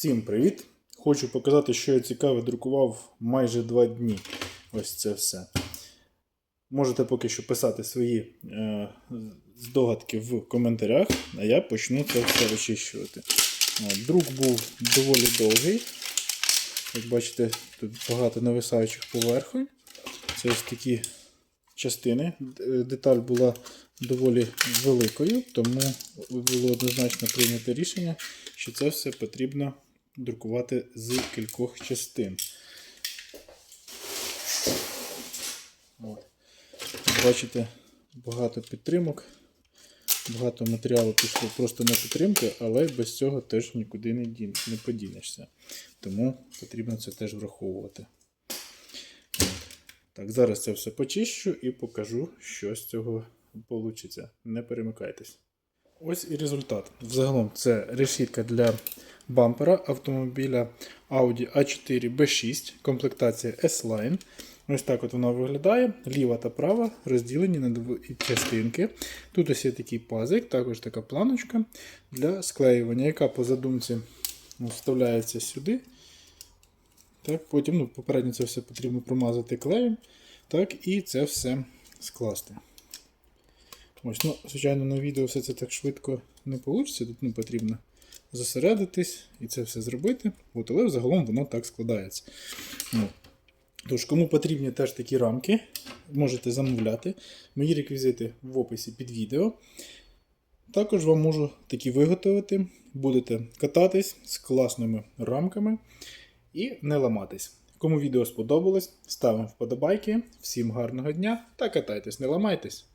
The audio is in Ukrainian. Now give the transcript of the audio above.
Всім привіт! Хочу показати, що я цікаве друкував майже два дні. Ось це все. Можете поки що писати свої е, здогадки в коментарях, а я почну це все очищувати. От, друк був доволі довгий. Як бачите, тут багато нависаючих поверхонь. Це ось такі частини. Е, Деталь була доволі великою, тому було однозначно прийнято рішення, що це все потрібно друкувати з кількох частин. От. Бачите, багато підтримок, багато матеріалу пішло просто на підтримки, але без цього теж нікуди не, дін, не подінешся. Тому потрібно це теж враховувати. Так, зараз це все почищу і покажу, що з цього вийде. Не перемикайтесь. Ось і результат. Взагалом це решітка для бампера автомобіля Audi A4 B6, комплектація S-Line. Ось так от вона виглядає. Ліва та права розділені на дві частинки. Тут ось є такий пазик, також така планочка для склеювання, яка по задумці вставляється сюди. Так, Потім ну, попередньо це все потрібно промазати клеєм. Так, і це все скласти. Ось, ну, Звичайно, на відео все це так швидко не вийде. Тут ну, потрібно зосередитись і це все зробити. От, але загалом воно так складається. Ну, Тож, кому потрібні теж такі рамки, можете замовляти. Мої реквізити в описі під відео. Також вам можу такі виготовити. Будете кататись з класними рамками і не ламатись. Кому відео сподобалось, ставимо вподобайки. Всім гарного дня та катайтесь, не ламайтесь!